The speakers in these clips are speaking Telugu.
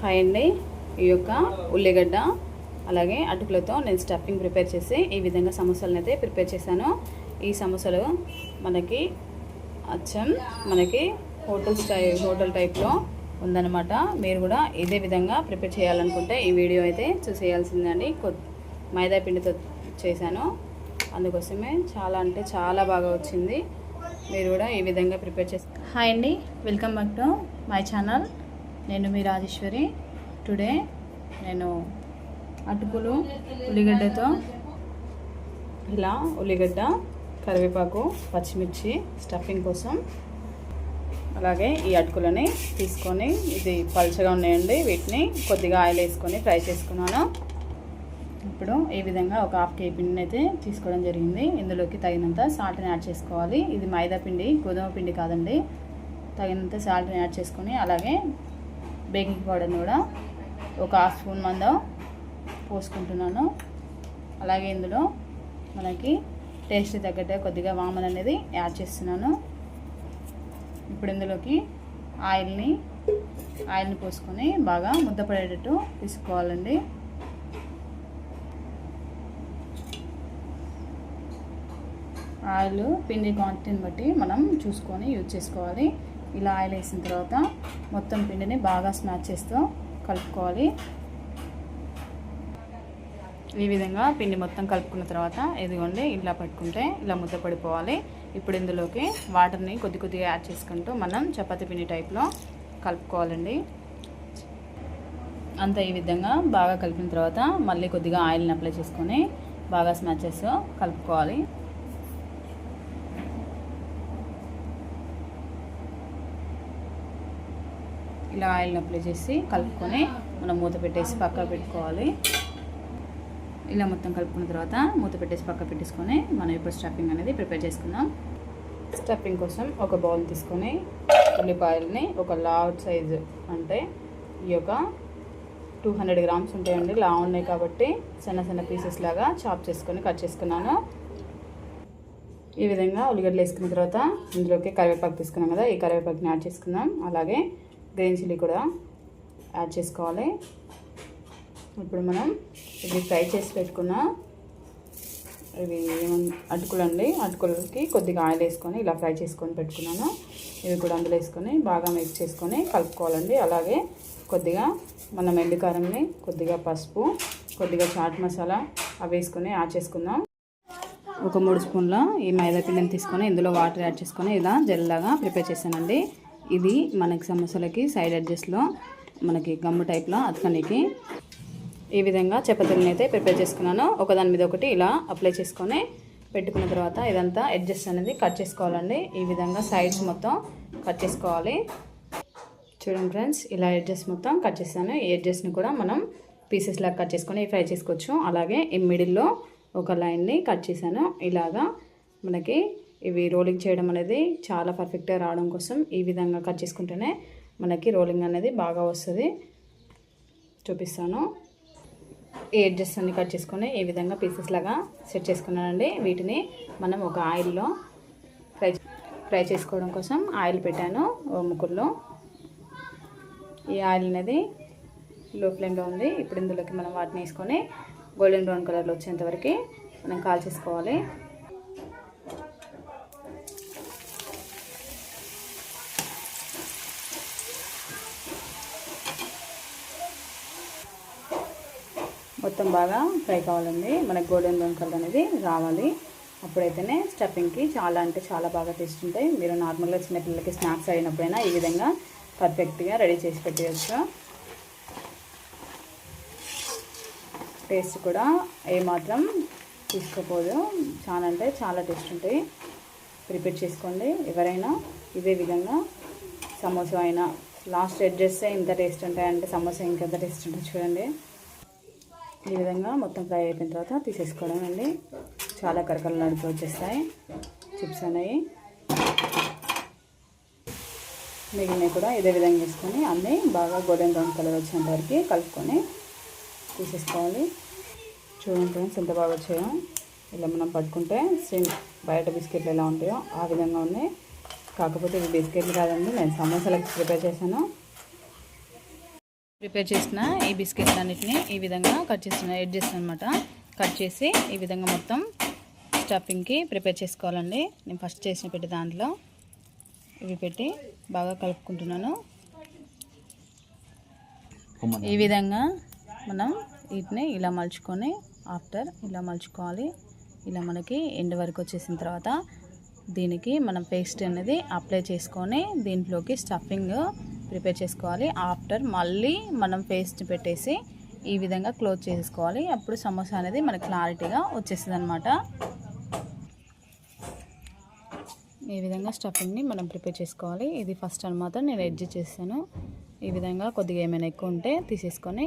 హాయ్ అండి. ఈ యొక్క ఉల్లిగడ్డ అలాగే అటుకులతో నేను స్టఫింగ్ ప్రిపేర్ చేసి ఈ విధంగా సమోసాలను అయితే ప్రిపేర్ చేశాను. ఈ సమోసాలు మనకి అచ్చం మనకి హోటల్ స్టై హోటల్ టైప్లో ఉందన్నమాట. మీరు కూడా ఇదే విధంగా ప్రిపేర్ చేయాలనుకుంటే ఈ వీడియో అయితే చూసేయాల్సిందండి మైదా పిండితో చేశాను. అందుకోసమే చాలా అంటే చాలా బాగా వచ్చింది. మీరు కూడా ఈ విధంగా ప్రిపేర్ చేసి హాయ్ అండి. Welcome back to my channel. నేను మీ రాజేశ్వరి. టుడే నేను అటుకులు ఉల్లిగడ్డతో ఇలా ఉల్లిగడ్డ కరివేపాకు పచ్చిమిర్చి స్టఫింగ్ కోసం అలాగే ఈ అటుకులని తీసుకొని ఇది పలుచగా ఉన్నాయండి. వీటిని కొద్దిగా ఆయిల్ వేసుకొని ఫ్రై చేసుకున్నాను. ఇప్పుడు ఈ విధంగా ఒక హాఫ్ కేజీ పిండిని అయితే తీసుకోవడం జరిగింది. ఇందులోకి తగినంత సాల్ట్ని యాడ్ చేసుకోవాలి. ఇది మైదా పిండి గోధుమ పిండి కాదండి. తగినంత సాల్ట్ని యాడ్ చేసుకొని అలాగే బేకింగ్ పౌడర్ని కూడా ఒక హాఫ్ స్పూన్ మంద పోసుకుంటున్నాను. అలాగే ఇందులో మనకి టేస్ట్ తగ్గట్టే కొద్దిగా వామన్ అనేది యాడ్ చేస్తున్నాను. ఇప్పుడు ఇందులోకి ఆయిల్ని ఆయిల్ని పోసుకొని బాగా ముద్దపడేటట్టు తీసుకోవాలండి. ఆయిల్ పిండి క్వాంటిటీని బట్టి మనం చూసుకొని యూజ్ చేసుకోవాలి. ఇలా ఆయిల్ వేసిన తర్వాత మొత్తం పిండిని బాగా స్మాచ్ చేస్తూ కలుపుకోవాలి. ఈ విధంగా పిండి మొత్తం కలుపుకున్న తర్వాత ఇదిగోండి ఇలా పట్టుకుంటే ఇలా ముద్ద పడిపోవాలి. ఇప్పుడు ఇందులోకి వాటర్ని కొద్ది కొద్దిగా యాడ్ చేసుకుంటూ మనం చపాతి పిండి టైప్లో కలుపుకోవాలండి. అంతా ఈ విధంగా బాగా కలిపిన తర్వాత మళ్ళీ కొద్దిగా ఆయిల్ని అప్లై చేసుకొని బాగా స్మాచ్ చేస్తూ కలుపుకోవాలి. ఇలా ఆయిల్ని అప్లై చేసి కలుపుకొని మనం మూత పెట్టేసి పక్క పెట్టుకోవాలి. ఇలా మొత్తం కలుపుకున్న తర్వాత మూత పెట్టేసి పక్క పెట్టేసుకొని మనం ఇప్పుడు స్టఫింగ్ అనేది ప్రిపేర్ చేసుకుందాం. స్టఫింగ్ కోసం ఒక బౌల్ తీసుకొని ఉల్లిపాయలని ఒక లార్జ్ సైజు అంటే ఈ యొక్క టూ హండ్రెడ్ గ్రామ్స్ ఉంటాయండి. లా ఉన్నాయి కాబట్టి చిన్న చిన్న పీసెస్ లాగా చాప్ చేసుకొని కట్ చేసుకున్నాను. ఈ విధంగా ఉల్లిగడ్డలు వేసుకున్న తర్వాత ఇందులోకి కరివేపాకు తీసుకున్నాం కదా ఈ కరివేపాకుని యాడ్ చేసుకుందాం. అలాగే గ్రీన్ చిల్లీ కూడా యాడ్ చేసుకోవాలి. ఇప్పుడు మనం ఇది ఫ్రై చేసి పెట్టుకున్న ఇవి అటుకులు అండి అటుకులకి కొద్దిగా ఆయిల్ వేసుకొని ఇలా ఫ్రై చేసుకొని పెట్టుకున్నాను. ఇవి కూడా అందులో వేసుకొని బాగా మిక్స్ చేసుకొని కలుపుకోవాలండి. అలాగే కొద్దిగా మనం ఎండుకారంని కొద్దిగా పసుపు కొద్దిగా చాట్ మసాలా అవి వేసుకొని యాడ్ చేసుకుందాం. ఒక మూడు స్పూన్ల ఈ మైదా పిండిని తీసుకొని ఇందులో వాటర్ యాడ్ చేసుకొని ఇలా జెల్లాగా ప్రిపేర్ చేశానండి. ఇది మనకి సమోసాలకి సైడ్ అడ్జస్ట్లో మనకి గమ్ము టైప్లో అతకనికి ఈ విధంగా చపాతీలను అయితే ప్రిపేర్ చేసుకున్నాను. ఒకదాని మీద ఒకటి ఇలా అప్లై చేసుకొని పెట్టుకున్న తర్వాత ఇదంతా అడ్జస్ట్ అనేది కట్ చేసుకోవాలండి. ఈ విధంగా సైడ్స్ మొత్తం కట్ చేసుకోవాలి. చూడండి ఫ్రెండ్స్ ఇలా ఎడ్జెస్ మొత్తం కట్ చేశాను. ఈ ఎడ్జెస్ని కూడా మనం పీసెస్ లాగా కట్ చేసుకొని ఫ్రై చేసుకోవచ్చు. అలాగే ఈ మిడిల్లో ఒక లైన్ని కట్ చేశాను. ఇలాగా మనకి ఇవి రోలింగ్ చేయడం అనేది చాలా పర్ఫెక్ట్గా రావడం కోసం ఈ విధంగా కట్ చేసుకుంటేనే మనకి రోలింగ్ అనేది బాగా వస్తుంది. చూపిస్తాను. ఈ ఎడ్జెస్ అన్ని కట్ చేసుకొని ఈ విధంగా పీసెస్ లాగా సెట్ చేసుకున్నానండి. వీటిని మనం ఒక ఆయిల్లో ఫ్రై ఫ్రై చేసుకోవడం కోసం ఆయిల్ పెట్టాను ఓ ముక్కుల్లో. ఈ ఆయిల్ అనేది లో ఫ్లేమ్లో ఉంది. ఇప్పుడు ఇందులోకి మనం వాటిని వేసుకొని గోల్డెన్ బ్రౌన్ కలర్లో వచ్చేంతవరకు మనం కాల్ చేసుకోవాలి. కొంచెం బాగా ఫ్రై కావాలండి. మనకి గోల్డెన్ బ్రౌన్ కలర్ అనేది రావాలి. అప్పుడైతేనే స్టఫింగ్కి చాలా అంటే చాలా బాగా టేస్ట్ ఉంటాయి. మీరు నార్మల్గా చిన్నపిల్లలకి స్నాక్స్ అయినప్పుడైనా ఈ విధంగా పర్ఫెక్ట్గా రెడీ చేసి పెట్టేయచ్చు. టేస్ట్ కూడా ఏమాత్రం తీసుకోపోదు చాలా అంటే చాలా టేస్ట్ ఉంటాయి. ప్రిపేర్ చేసుకోండి. ఎవరైనా ఇదే విధంగా సమోసా అయినా లాస్ట్ ఎడ్జెస్ ఇంత టేస్ట్ ఉంటాయంటే సమోసా ఇంకెంత టేస్ట్ ఉంటుంది చూడండి. ఈ విధంగా మొత్తం ఫ్రై అయిపోయిన తర్వాత తీసేసుకోవడం అండి. చాలా కరకరలు నడిపి వచ్చేస్తాయి. చిప్స్ అనేవి మిగిలినవి కూడా ఇదే విధంగా వేసుకొని అన్నీ బాగా గోల్డెన్ బ్రౌన్ కలర్ వచ్చేంత వరకు కలుపుకొని తీసేసుకోవాలి. చూడండి ఫ్రెండ్స్ ఎంత బాగా వచ్చాయో. ఇలా మనం పట్టుకుంటే సేమ్ బయట బిస్కెట్లు ఎలా ఉంటాయో ఆ విధంగా ఉన్నాయి. కాకపోతే ఇవి బిస్కెట్లు కాదండి నేను సమోసాలకు ప్రిపేర్ చేశాను. ప్రిపేర్ చేసిన ఈ బిస్కెట్స్ అన్నిటిని ఈ విధంగా కట్ చేసిన ఎడ్జెస్ అనమాట కట్ చేసి ఈ విధంగా మొత్తం స్టఫింగ్కి ప్రిపేర్ చేసుకోవాలండి. నేను ఫస్ట్ చేసిన పెట్టి దాంట్లో ఇవి పెట్టి బాగా కలుపుకుంటున్నాను. ఈ విధంగా మనం వీటిని ఇలా మలుచుకొని ఆఫ్టర్ ఇలా మలుచుకోవాలి. ఇలా మనకి ఎండ్ వరకు వచ్చేసిన తర్వాత దీనికి మనం పేస్ట్ అనేది అప్లై చేసుకొని దీంట్లోకి స్టఫింగ్ ప్రిపేర్ చేసుకోవాలి. ఆఫ్టర్ మళ్ళీ మనం పేస్ట్ పెట్టేసి ఈ విధంగా క్లోజ్ చేసుకోవాలి. అప్పుడు సమోసా అనేది మనకి క్లారిటీగా వచ్చేస్తుంది అనమాట ఈ విధంగా స్టఫింగ్ని మనం ప్రిపేర్ చేసుకోవాలి. ఇది ఫస్ట్ అనమాట నేను ఎడ్జ్ చేస్తాను ఈ విధంగా కొద్దిగా ఏమైనా ఎక్కువ ఉంటే తీసేసుకొని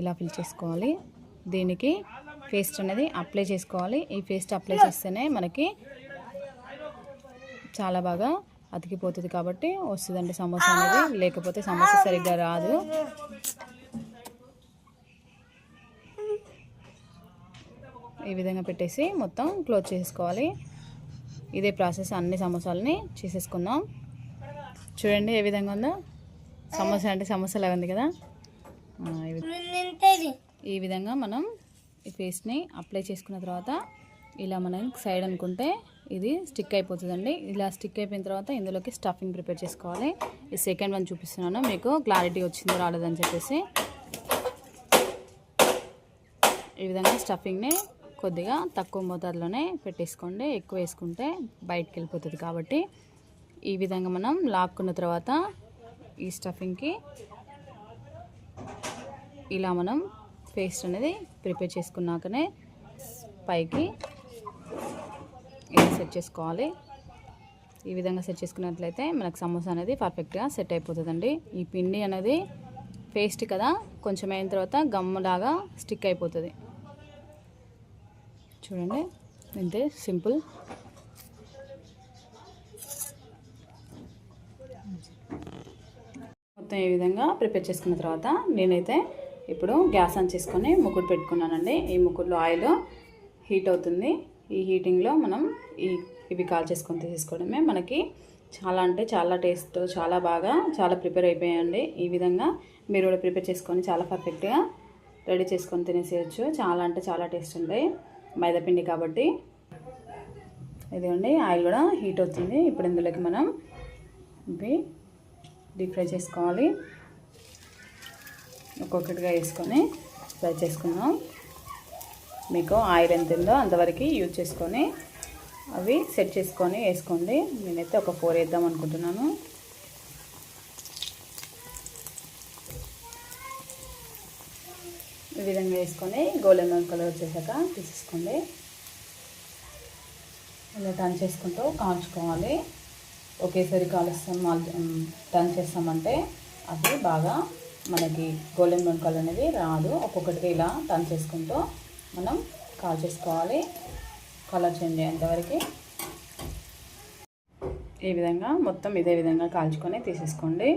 ఇలా ఫిల్ చేసుకోవాలి. దీనికి పేస్ట్ అనేది అప్లై చేసుకోవాలి. ఈ పేస్ట్ అప్లై చేస్తేనే మనకి చాలా బాగా అతికిపోతుంది కాబట్టి వస్తుందండి సమోసా అనేది. లేకపోతే సమోసా సరిగ్గా రాదు. ఈ విధంగా పెట్టేసి మొత్తం క్లోజ్ చేసుకోవాలి. ఇదే ప్రాసెస్ అన్ని సమోసాలని చేసేసుకుందాం. చూడండి ఏ విధంగా ఉందో. సమోసా అంటే సమోసా లాగా ఉంది కదా. ఈ విధంగా మనం ఈ పేస్ట్ని అప్లై చేసుకున్న తర్వాత ఇలా మనం సైడ్ అనుకుంటే ఇది స్టిక్ అయిపోతుందండి. ఇలా స్టిక్ అయిపోయిన తర్వాత ఇందులోకి స్టఫింగ్ ప్రిపేర్ చేసుకోవాలి. ఈ సెకండ్ వన్ చూపిస్తున్నాను. మీకు క్లారిటీ వచ్చిందో రాలేదని చెప్పేసి. ఈ విధంగా స్టఫింగ్ని కొద్దిగా తక్కువ మోతాదులోనే పెట్టేసుకోండి. ఎక్కువ వేసుకుంటే బయటకు వెళ్ళిపోతుంది కాబట్టి. ఈ విధంగా మనం లాక్కున్న తర్వాత ఈ స్టఫింగ్కి ఇలా మనం పేస్ట్ అనేది ప్రిపేర్ చేసుకున్నాకనే పైకి ఇది సెట్ చేసుకోవాలి? ఈ విధంగా సెట్ చేసుకున్నట్లయితే మనకు సమోసా అనేది పర్ఫెక్ట్గా సెట్ అయిపోతుందండి. ఈ పిండి అనేది పేస్ట్ కదా కొంచెం అయిన తర్వాత గమ్ములాగా స్టిక్ అయిపోతుంది. చూడండి ఇంతే సింపుల్. మొత్తం ఈ విధంగా ప్రిపేర్ చేసుకున్న తర్వాత నేనైతే ఇప్పుడు గ్యాస్ ఆన్ చేసుకొని ముకుడు పెట్టుకున్నానండి. ఈ ముకుడులో ఆయిల్ హీట్ అవుతుంది. ఈ హీటింగ్లో మనం ఈ ఇవి కాల్ చేసుకొని తీసుకోవడమే మనకి చాలా అంటే చాలా టేస్ట్ చాలా బాగా చాలా ప్రిపేర్ అయిపోయాయండి. ఈ విధంగా మీరు కూడా ప్రిపేర్ చేసుకొని చాలా పర్ఫెక్ట్గా రెడీ చేసుకొని తినేసేయచ్చు. చాలా అంటే చాలా టేస్ట్ ఉంటాయి మైదాపిండి కాబట్టి. ఇదిగోండి ఆయిల్ కూడా హీట్ అవుతుంది. ఇప్పుడు ఇందులోకి మనం ఇవి డీప్ ఫ్రై చేసుకోవాలి. ఒక్కొక్కటిగా వేసుకొని ఫ్రై చేసుకుందాం. మీకు ఆయిల్ ఎంత ఉందో అంతవరకు యూజ్ చేసుకొని అవి సెట్ చేసుకొని వేసుకోండి. నేనైతే ఒక ఫోర్ వేద్దాం అనుకుంటున్నాను. ఈ విధంగా వేసుకొని గోల్డెన్ బ్రౌన్ కలర్ వచ్చేసాక తీసేసుకోండి. ఇలా టర్న్ చేసుకుంటూ కాల్చుకోవాలి. ఒకేసారి కాలుస్తాం టర్న్ చేస్తామంటే అది బాగా మనకి గోల్డెన్ బ్రౌన్ కలర్ అనేది రాదు. ఒక్కొక్కటిగా ఇలా టర్న్ చేసుకుంటూ మనం కాల్ చేసుకోవాలి. కలర్ చేంజ్ అయ్యేంతవరకు ఈ విధంగా మొత్తం ఇదే విధంగా కాల్చుకొని తీసేసుకోండి.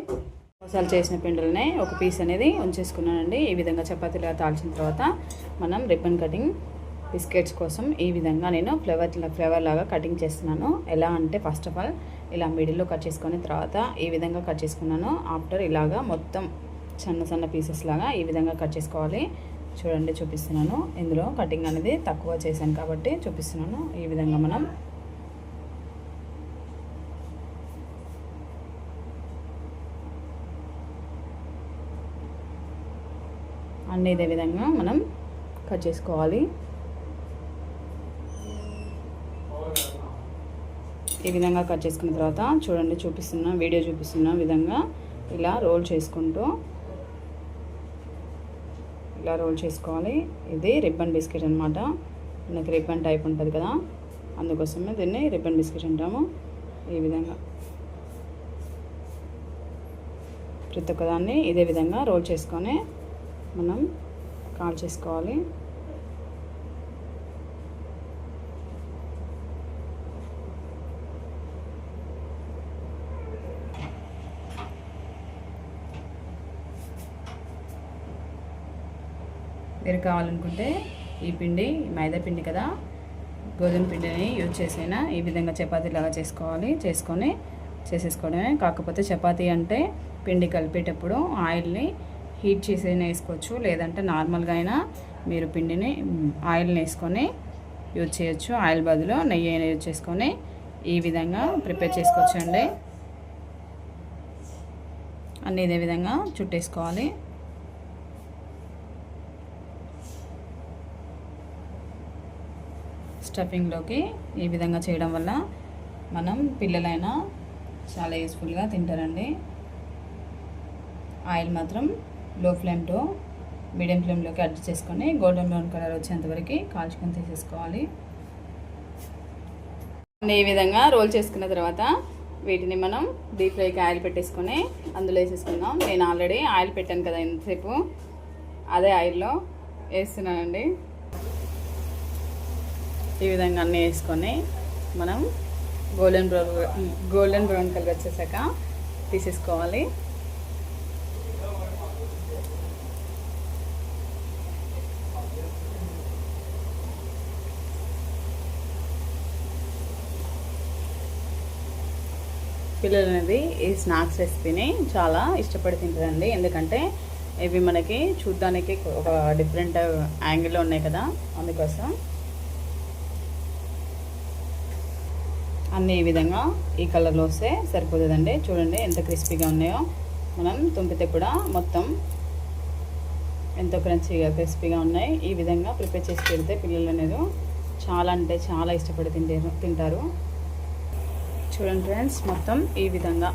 మసాలా చేసిన పిండిలనే ఒక పీస్ అనేది ఉంచేసుకున్నానండి. ఈ విధంగా చపాతీలా తాల్చిన తర్వాత మనం రిబ్బన్ కటింగ్ బిస్కెట్స్ కోసం ఈ విధంగా నేను ఫ్లేవర్ ఫ్లేవర్ లాగా కటింగ్ చేస్తున్నాను. ఎలా అంటే ఫస్ట్ ఆఫ్ ఆల్ ఇలా మిడిల్లో కట్ చేసుకుని తర్వాత ఈ విధంగా కట్ చేసుకున్నాను. ఆఫ్టర్ ఇలాగా మొత్తం సన్న సన్న పీసెస్ లాగా ఈ విధంగా కట్ చేసుకోవాలి. చూడండి చూపిస్తున్నాను. ఇందులో కటింగ్ అనేది తక్కువ చేశాను కాబట్టి చూపిస్తున్నాను. ఈ విధంగా మనం అన్నీ ఇదే విధంగా మనం కట్ చేసుకోవాలి. ఈ విధంగా కట్ చేసుకున్న తర్వాత చూడండి చూపిస్తున్న వీడియో చూపిస్తున్న విధంగా ఇలా రోల్ చేసుకుంటూ ఇట్లా రోల్ చేసుకోవాలి. ఇది రిబ్బన్ బిస్కెట్ అనమాట మనకి రిబ్బన్ టైప్ ఉంటుంది కదా. అందుకోసమే దీన్ని రిబ్బన్ బిస్కెట్ అంటాము. ఈ విధంగా. ప్రతి ఒక్కదాన్ని ఇదే విధంగా రోల్ చేసుకొని మనం కాల్ చేసుకోవాలి. మీరు కావాలనుకుంటే ఈ పిండి మైదా పిండి కదా గోధుమ పిండిని యూజ్ చేసైనా ఈ విధంగా చపాతీలాగా చేసుకోవాలి. చేసుకొని చేసేసుకోవడమే. కాకపోతే చపాతీ అంటే పిండి కలిపేటప్పుడు ఆయిల్ని హీట్ చేసైనా వేసుకోవచ్చు. లేదంటే నార్మల్గా అయినా మీరు పిండిని ఆయిల్ని వేసుకొని యూజ్ చేయొచ్చు. ఆయిల్ బదులు నెయ్యి అయినా యూజ్ చేసుకొని ఈ విధంగా ప్రిపేర్ చేసుకోవచ్చు అండి అన్నీ ఇదే విధంగా చుట్టేసుకోవాలి. స్టఫింగ్లోకి ఈ విధంగా చేయడం వల్ల మనం పిల్లలైనా చాలా యూస్ఫుల్గా తింటారండి. ఆయిల్ మాత్రం లో ఫ్లేమ్తో మీడియం ఫ్లేమ్లోకి అడ్జస్ట్ చేసుకొని గోల్డెన్ బ్రౌన్ కలర్ వచ్చేంతవరకు కాల్చుకొని తీసేసుకోవాలి. ఈ విధంగా రోల్ చేసుకున్న తర్వాత వీటిని మనం డీప్ ఫ్రైకి ఆయిల్ పెట్టేసుకొని అందులో వేసేసుకుందాం. నేను ఆల్రెడీ ఆయిల్ పెట్టాను కదా ఎంతసేపు అదే ఆయిల్లో వేస్తున్నానండి. ఈ విధంగా అన్నీ వేసుకొని మనం golden brown golden brown colour వచ్చేసాక తీసేసుకోవాలి. పిల్లలు అనేది ఈ స్నాక్స్ రెసిపీని చాలా ఇష్టపడి తింటారండి. ఎందుకంటే ఇవి మనకి చూడ్డానికి ఒక డిఫరెంట్ యాంగిల్లో ఉన్నాయి కదా అందుకోసం అన్నీ ఈ విధంగా ఈ కలర్లో వస్తే సరిపోతుందండి. చూడండి ఎంత క్రిస్పీగా ఉన్నాయో. మనం తుంపితే కూడా మొత్తం ఎంతో క్రంచీగా క్రిస్పీగా ఉన్నాయి. ఈ విధంగా ప్రిపేర్ చేసి పెడితే పిల్లలు అనేది చాలా అంటే చాలా ఇష్టపడి తింటారు తింటారు. చూడండి ఫ్రెండ్స్ మొత్తం ఈ విధంగా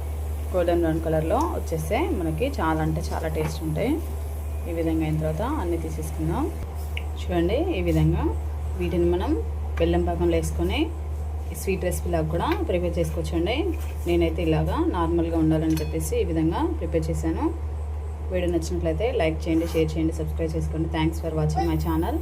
గోల్డెన్ బ్రౌన్ కలర్లో వచ్చేస్తే మనకి చాలా అంటే చాలా టేస్ట్ ఉంటాయి. ఈ విధంగా అయిన తర్వాత అన్నీ తీసేసుకుందాం. చూడండి ఈ విధంగా వీటిని మనం బెల్లం పాకంలో వేసుకొని స్వీట్ రెసిపీ లాగా కూడా ప్రిపేర్ చేసుకోవచ్చండి. నేనైతే ఇలాగా నార్మల్గా ఉండాలని చెప్పేసి ఈ విధంగా ప్రిపేర్ చేశాను. వీడియో నచ్చినట్లయితే లైక్ చేయండి షేర్ చేయండి సబ్స్క్రైబ్ చేసుకోండి. Thanks for watching my channel